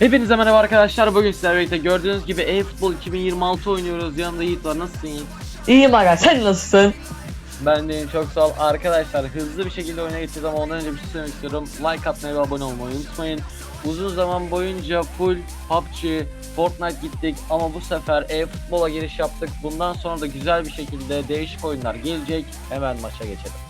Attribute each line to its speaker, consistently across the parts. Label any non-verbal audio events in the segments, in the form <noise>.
Speaker 1: Hepinize merhaba arkadaşlar. Bugün sizlerle birlikte gördüğünüz gibi e-futbol 2026 oynuyoruz. Yanımda Yiğit var. Nasılsın Yiğit?
Speaker 2: İyiyim aga sen nasılsın?
Speaker 1: Ben deyim çok sağ ol. Arkadaşlar hızlı bir şekilde oyuna geçeceğiz ama ondan önce bir şey söylemek istiyorum. Like atmayı ve abone olmayı unutmayın. Uzun zaman boyunca full PUBG, Fortnite gittik ama bu sefer e-futbola giriş yaptık. Bundan sonra da güzel bir şekilde değişik oyunlar gelecek. Hemen maça geçelim.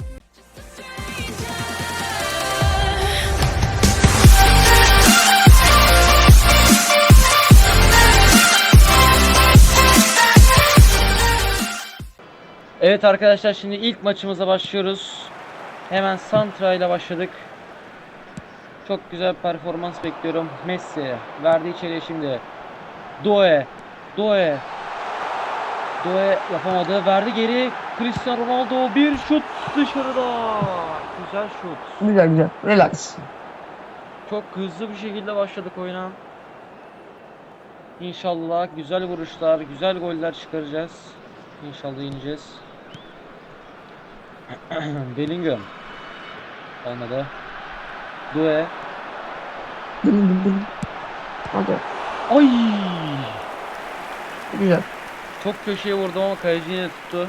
Speaker 1: Evet arkadaşlar şimdi ilk maçımıza başlıyoruz. Hemen Santra ile başladık. Çok güzel performans bekliyorum. Messi verdi içeriye şimdi. Doe. Doe. Doe yapamadı. Verdi geri. Cristiano Ronaldo bir şut dışarıda. Güzel şut.
Speaker 2: Güzel güzel relax.
Speaker 1: Çok hızlı bir şekilde başladık oyuna. İnşallah güzel vuruşlar, güzel goller çıkaracağız. İnşallah ineceğiz. <clears throat> Bellingham. Olmadı. Due.
Speaker 2: Bım bım bım. Hadi
Speaker 1: Ay!
Speaker 2: güzel.
Speaker 1: Çok köşeye vurdum ama kaleci yine tuttu.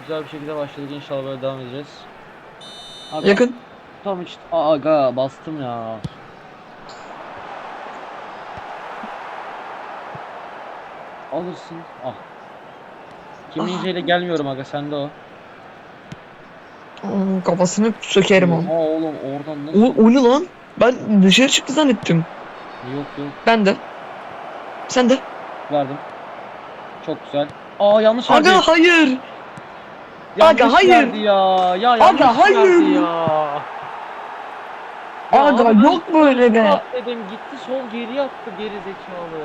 Speaker 1: Güzel bir şekilde başladık. İnşallah böyle devam edeceğiz. Aga,
Speaker 2: Yakın.
Speaker 1: Tam işte. Aga bastım ya. Alırsın. Ah. Kim
Speaker 2: Ah.
Speaker 1: ile gelmiyorum aga sende o.
Speaker 2: Kafasını sökerim onu.
Speaker 1: Oha oğlum oradan nasıl?
Speaker 2: O, o ne lan? Ben dışarı çıktı zannettim.
Speaker 1: Yok yok
Speaker 2: Ben de. Sen de.
Speaker 1: verdim. Çok güzel. Aa yanlış verdi.
Speaker 2: Aga hayır.
Speaker 1: yanlış
Speaker 2: aga, hayır.
Speaker 1: ya. Ya
Speaker 2: Aga, hayır.
Speaker 1: ya. Ya
Speaker 2: Aga
Speaker 1: abi,
Speaker 2: yok böyle be.
Speaker 1: Dedim gitti sol geri attı geri zekalı.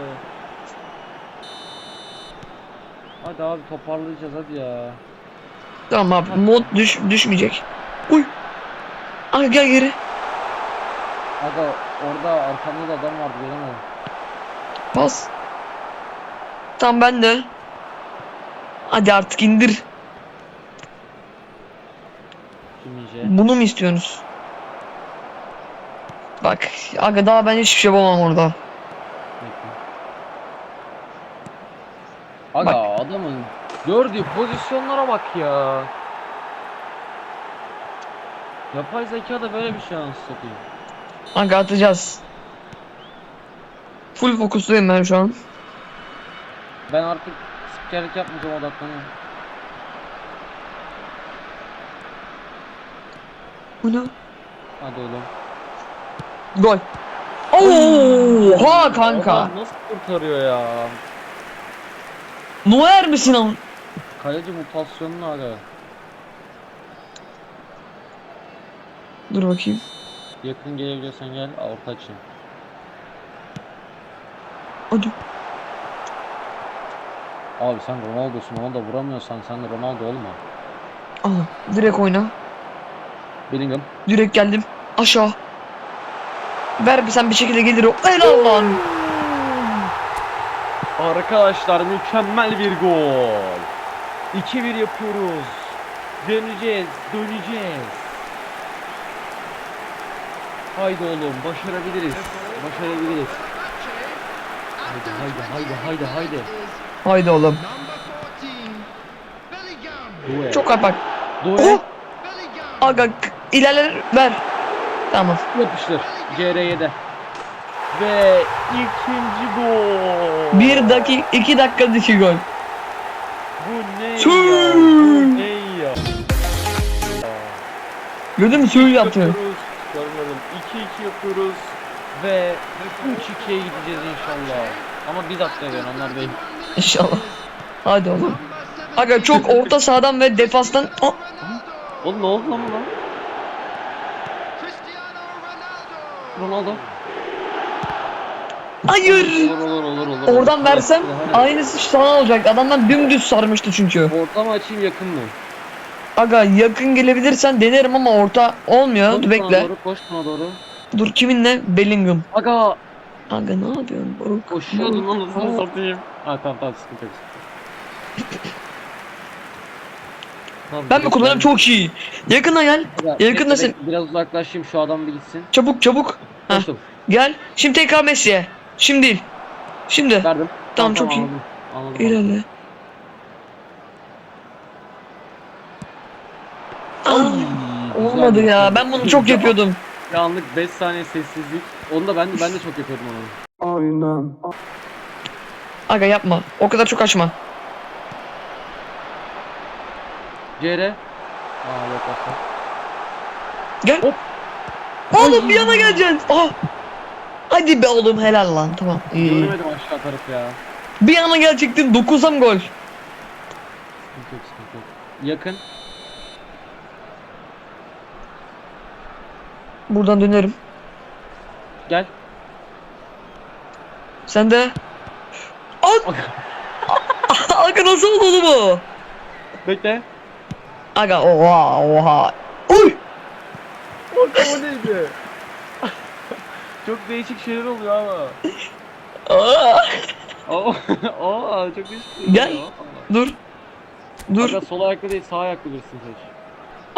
Speaker 1: Hadi abi toparlayacağız hadi ya.
Speaker 2: Tamam abi mod düş düşmeyecek. Uy. Aga gel geri.
Speaker 1: Aga orada arkamda da adam vardı göremedim.
Speaker 2: Pas. Tamam ben de. Hadi artık indir.
Speaker 1: Kim yiyecek?
Speaker 2: Bunu mu istiyorsunuz? Bak aga daha ben hiçbir şey yapamam orada.
Speaker 1: Aga adamın gördüğü pozisyonlara bak ya. Yapay zeka da böyle bir şey anasını satayım.
Speaker 2: Aga atacağız. Full fokustayım ben şu an.
Speaker 1: Ben artık spikerlik yapmayacağım odaklanıyorum.
Speaker 2: Bu ne?
Speaker 1: Hadi oğlum.
Speaker 2: Gol. Oha kanka.
Speaker 1: Adam nasıl kurtarıyor ya?
Speaker 2: Noer misin am?
Speaker 1: Kaleci mutasyonlu aga.
Speaker 2: Dur bakayım.
Speaker 1: Yakın gelebiliyorsan gel orta açayım.
Speaker 2: Hadi.
Speaker 1: Abi sen Ronaldo'sun ona da vuramıyorsan sen de Ronaldo olma.
Speaker 2: Aha direkt oyna.
Speaker 1: Bellingham.
Speaker 2: Direkt geldim. Aşağı. Ver bir sen bir şekilde gelir o. Helal lan.
Speaker 1: Arkadaşlar mükemmel bir gol. 2-1 yapıyoruz. Döneceğiz, döneceğiz. Haydi oğlum, başarabiliriz. Başarabiliriz. Haydi, haydi, haydi, haydi, haydi.
Speaker 2: Haydi oğlum.
Speaker 1: Due.
Speaker 2: Çok kapak.
Speaker 1: Due.
Speaker 2: Oh. Aga ilerler ver. Tamam.
Speaker 1: Yapıştır. CR7'de. Ve ikinci gol.
Speaker 2: Bir dakika, iki dakika iki gol.
Speaker 1: Bu ne
Speaker 2: Tüh.
Speaker 1: ya? Bu ne ya?
Speaker 2: Gördün mü suyu yaptı.
Speaker 1: Görmedim. 2-2 yapıyoruz. Ve 3-2'ye gideceğiz inşallah. Ama biz atlayalım onlar değil.
Speaker 2: İnşallah. Hadi oğlum. Aga çok orta sahadan ve defastan. Oh.
Speaker 1: Oğlum ne oldu lan lan? Ronaldo.
Speaker 2: Hayır.
Speaker 1: Olur olur olur olur.
Speaker 2: Oradan versem aynısı sana olacak. Adamdan dümdüz sarmıştı çünkü.
Speaker 1: Orta mı açayım yakın mı?
Speaker 2: Aga yakın gelebilirsen denerim ama orta olmuyor.
Speaker 1: Koş
Speaker 2: Dur bekle.
Speaker 1: Doğru, koş bana doğru.
Speaker 2: Dur kiminle? Bellingham.
Speaker 1: Aga
Speaker 2: Aga ne yapıyorsun? Baruk?
Speaker 1: koşuyordun lan
Speaker 2: Aa.
Speaker 1: satayım. Ha tamam tamam sıkıntı yok. Tamam,
Speaker 2: Ben mi kullanıyorum çok iyi. Yakına gel.
Speaker 1: Ya,
Speaker 2: yakında sen-
Speaker 1: Biraz uzaklaşayım şu adam bir gitsin.
Speaker 2: Çabuk çabuk.
Speaker 1: Koştum.
Speaker 2: Gel. Şimdi tekrar Messi'ye. Şimdi değil. Şimdi.
Speaker 1: Verdim.
Speaker 2: Tamam, çok iyi.
Speaker 1: Anladım. anladım.
Speaker 2: İlerle.
Speaker 1: Ay,
Speaker 2: Aa,
Speaker 1: güzel
Speaker 2: olmadı ya. Ben bunu çok yapıyordum.
Speaker 1: Bir anlık 5 saniye sessizlik. Onu da ben ben de çok yapıyordum onu.
Speaker 2: Aga yapma. O kadar çok açma.
Speaker 1: CR. Aa yok yok.
Speaker 2: Gel.
Speaker 1: Hop.
Speaker 2: Oğlum bir yana geleceksin. Aha. Hadi be oğlum helal lan. Tamam. iyi.
Speaker 1: Göremedim aşağı tarafı ya.
Speaker 2: Bir yana gelecektin. 9'am gol.
Speaker 1: Sıkıntı yok sıkıntı yok. Yakın.
Speaker 2: Buradan dönerim.
Speaker 1: Gel.
Speaker 2: Sen de. At. <laughs> Aga nasıl oldu oğlum bu?
Speaker 1: Bekle.
Speaker 2: Aga oha oha. Uy.
Speaker 1: O neydi? <laughs> çok değişik şeyler oluyor ama. <laughs>
Speaker 2: Aa,
Speaker 1: Aa, çok değişik
Speaker 2: Gel.
Speaker 1: oluyor.
Speaker 2: dur. Dur.
Speaker 1: Aga sol ayaklı değil sağ ayaklı birisin seç.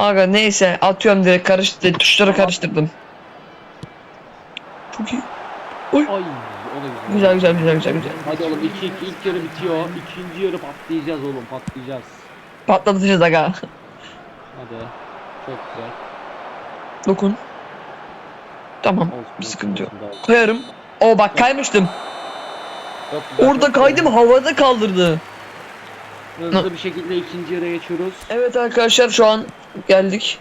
Speaker 2: Aga neyse atıyorum direkt karıştı tuşları karıştırdım. Çok iyi.
Speaker 1: Ay o da güzel.
Speaker 2: Güzel güzel güzel güzel güzel.
Speaker 1: Hadi oğlum ilk, ilk, ilk yarı bitiyor. İkinci yarı patlayacağız oğlum patlayacağız.
Speaker 2: Patlatacağız aga.
Speaker 1: Hadi. Çok güzel.
Speaker 2: Dokun. Tamam.
Speaker 1: Olsun,
Speaker 2: Bir sıkıntı yok. Koyarım. O bak kaymıştım.
Speaker 1: Çok güzel,
Speaker 2: Orada
Speaker 1: çok
Speaker 2: kaydım
Speaker 1: güzel.
Speaker 2: havada kaldırdı.
Speaker 1: Hızlı bir şekilde ikinci yarıya geçiyoruz.
Speaker 2: Evet arkadaşlar şu an geldik.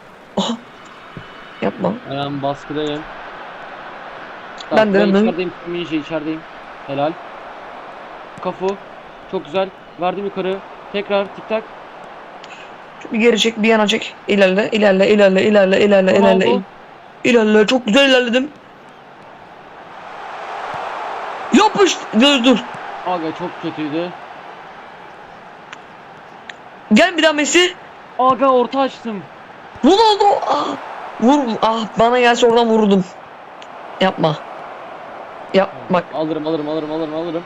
Speaker 2: Yapma.
Speaker 1: Hemen baskıdayım.
Speaker 2: Ben de
Speaker 1: ben içerideyim. Minje içerideyim. Helal. Kafu. Çok güzel. Verdim yukarı. Tekrar tik tak.
Speaker 2: Bir geri çek, bir yana çek. İlerle, ilerle, ilerle, ilerle, ilerle,
Speaker 1: Ronaldo.
Speaker 2: ilerle. il- İlerle. Çok güzel ilerledim. Yapış. Dur dur.
Speaker 1: Aga çok kötüydü.
Speaker 2: Gel bir daha Messi.
Speaker 1: Aga orta açtım.
Speaker 2: Ronaldo. Ah. Vur. Ah bana gelse oradan vururdum. Yapma. Yap bak.
Speaker 1: Alırım alırım alırım alırım alırım.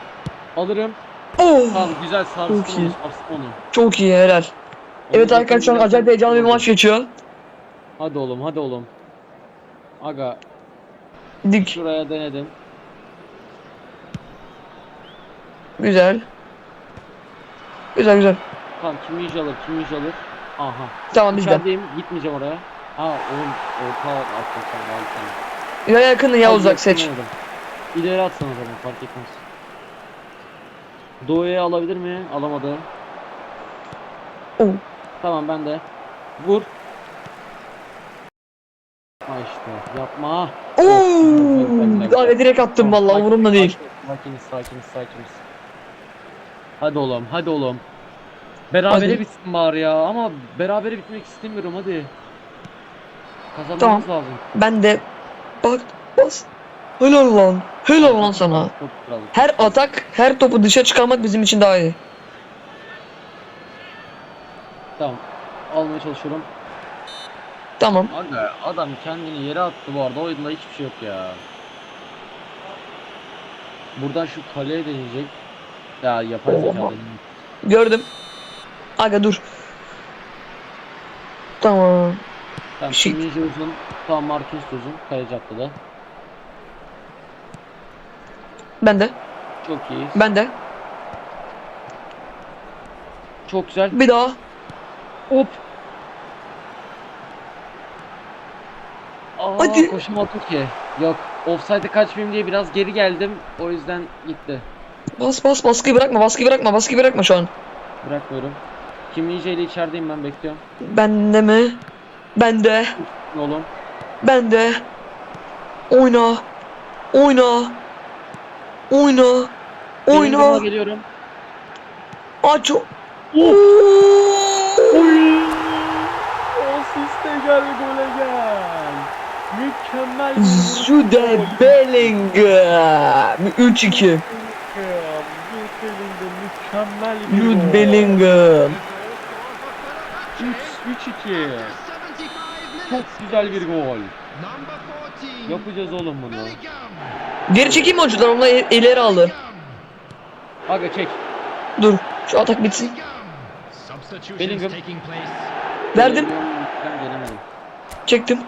Speaker 1: Alırım.
Speaker 2: Oh.
Speaker 1: Tamam güzel sarstım
Speaker 2: Çok iyi.
Speaker 1: onu.
Speaker 2: Çok iyi helal. Evet
Speaker 1: Onu
Speaker 2: arkadaşlar acayip heyecanlı bir maç geçiyor.
Speaker 1: Hadi oğlum hadi oğlum. Aga
Speaker 2: Dik.
Speaker 1: şuraya denedim.
Speaker 2: Güzel. Güzel güzel.
Speaker 1: Tamam kim Minje alır kim Minje alır. Aha.
Speaker 2: Tamam bizden.
Speaker 1: İçerideyim gitmeyeceğim oraya. Ha oğlum orta attım sen galiba. sen.
Speaker 2: Ya yakın ya
Speaker 1: Hadi
Speaker 2: uzak seç.
Speaker 1: yapamadım. İleri atsana zaman fark etmez. Doğu'ya alabilir mi? Alamadı.
Speaker 2: Oh.
Speaker 1: Tamam ben de. Vur. Ha işte yapma.
Speaker 2: Oo. Abi direkt attım vallahi umurumda değil.
Speaker 1: Sakiniz sakiniz sakiniz. Hadi oğlum hadi oğlum. Berabere
Speaker 2: Hadi.
Speaker 1: bitsin bari ya ama berabere bitmek istemiyorum hadi. Kazanmamız
Speaker 2: Tamam.
Speaker 1: lazım.
Speaker 2: Ben de bak bas. Helal lan. Helal lan sana.
Speaker 1: Çok kral.
Speaker 2: Her atak, her topu dışa çıkarmak bizim için daha iyi.
Speaker 1: Tamam. Almaya çalışıyorum.
Speaker 2: Tamam.
Speaker 1: Aga adam kendini yere attı bu arada oyunda hiçbir şey yok ya. Buradan şu kaleye deneyecek. Ya yapay zeka
Speaker 2: Oha.
Speaker 1: deneyecek.
Speaker 2: Gördüm. Aga dur. Tamam.
Speaker 1: Tamam
Speaker 2: şey-
Speaker 1: Kimmich uzun. Tamam da uzun. Kaleci atladı.
Speaker 2: Ben de.
Speaker 1: Çok iyi.
Speaker 2: Ben de.
Speaker 1: Çok güzel.
Speaker 2: Bir daha.
Speaker 1: Hop. Aa,
Speaker 2: Hadi.
Speaker 1: koşamadım ki. Yok. Offside'e kaçmayayım diye biraz geri geldim. O yüzden gitti.
Speaker 2: Bas bas baskıyı bırakma baskıyı bırakma baskıyı bırakma şu an.
Speaker 1: Bırakmıyorum. Kim Minje ile içerideyim ben bekliyorum.
Speaker 2: Ben de mi? Ben de.
Speaker 1: Oğlum.
Speaker 2: Ben de. Oyna. Oyna. Oyna. Oyna.
Speaker 1: geliyorum.
Speaker 2: Aç. o-
Speaker 1: Asiste gel gole gel. Mükemmel.
Speaker 2: Jude Bellingham. 3-2.
Speaker 1: Jude Bellingham
Speaker 2: Jude. Bellingham.
Speaker 1: 3-2. Çok güzel bir gol. Yapacağız oğlum bunu.
Speaker 2: Geri çekeyim mi oyuncular? Onlar ileri aldı.
Speaker 1: Aga çek.
Speaker 2: Dur. Şu atak bitsin.
Speaker 1: Bellingham.
Speaker 2: Verdim. Çektim.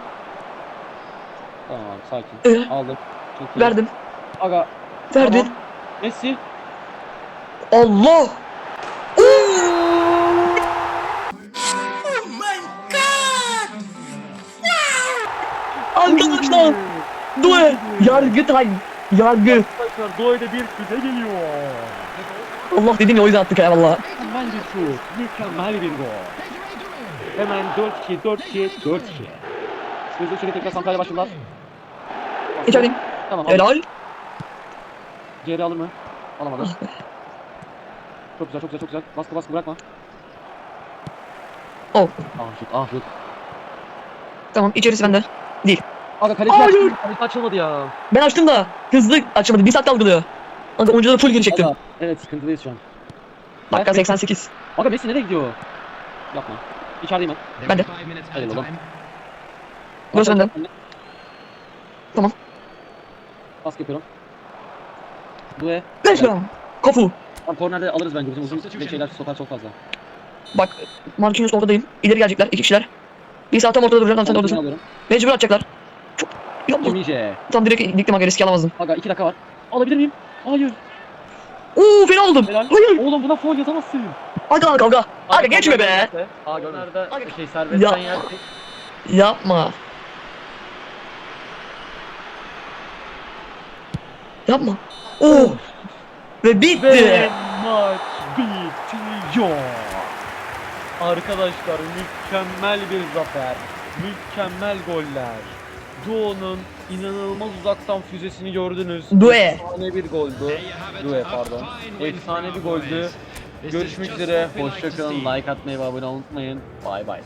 Speaker 1: Tamam sakin.
Speaker 2: Ee,
Speaker 1: Aldım. İyi.
Speaker 2: verdim.
Speaker 1: Aga.
Speaker 2: Verdin.
Speaker 1: Tamam. Messi.
Speaker 2: Allah. Arkadaşlar. Due. Yargı time. Yargı.
Speaker 1: Arkadaşlar Doğu'da bir füze geliyor.
Speaker 2: Allah dedim ya o yüzden attık ya valla.
Speaker 1: Bir şut. Mükemmel bir gol. Hemen 4-2, 4-2, 4-2. Hızlı şekilde tekrar Santral'e başladılar.
Speaker 2: İçerideyim.
Speaker 1: Tamam aldı.
Speaker 2: Helal.
Speaker 1: Geri alır mı? Alamadı. Çok güzel, çok güzel, çok güzel. Baskı baskı bırakma.
Speaker 2: Oh.
Speaker 1: Ah şut, ah şut.
Speaker 2: Tamam içerisi bende.
Speaker 1: Aga kaleci
Speaker 2: Hayır.
Speaker 1: açılmadı, kaleci açılmadı ya.
Speaker 2: Ben açtım da hızlı açamadım. Bir saat dalgılıyor. Kanka oyuncuları full geri çektim.
Speaker 1: Aga, evet sıkıntılıyız şu an.
Speaker 2: Dakika 88.
Speaker 1: Aga Messi nereye gidiyor? Yapma. İçerideyim ben.
Speaker 2: Ben de.
Speaker 1: Hadi oğlum.
Speaker 2: Burası benden. Tamam.
Speaker 1: Baskı yapıyorum. Due.
Speaker 2: Let's go. Kafu.
Speaker 1: Tam kornerde alırız bence bizim uzun ve şeyler stopar çok fazla.
Speaker 2: Bak Marquinhos ortadayım. İleri gelecekler iki kişiler. Bir saat tam ortada duracağım. Tam sen oradasın. Mecbur atacaklar. Yapma.
Speaker 1: Kimince.
Speaker 2: Tam direkt diktim aga risk alamazdım.
Speaker 1: Aga 2 dakika var. Alabilir miyim? Hayır.
Speaker 2: Oo fena oldum.
Speaker 1: Helal.
Speaker 2: Hayır.
Speaker 1: Oğlum buna foul yazamazsın.
Speaker 2: Aga kavga. Aga geçme be.
Speaker 1: Aga nerede
Speaker 2: Aga.
Speaker 1: şey serbestten
Speaker 2: Ya.
Speaker 1: yersek.
Speaker 2: Yapma. Yapma. Oo. Ve bitti.
Speaker 1: Ve maç bitiyor. Arkadaşlar mükemmel bir zafer. Mükemmel goller. Duo'nun inanılmaz uzaktan füzesini gördünüz.
Speaker 2: Due.
Speaker 1: Efsane bir goldü. Due pardon. Efsane bir goldü. Görüşmek üzere. Hoşçakalın. Like atmayı ve abone olmayı unutmayın. Bay bay.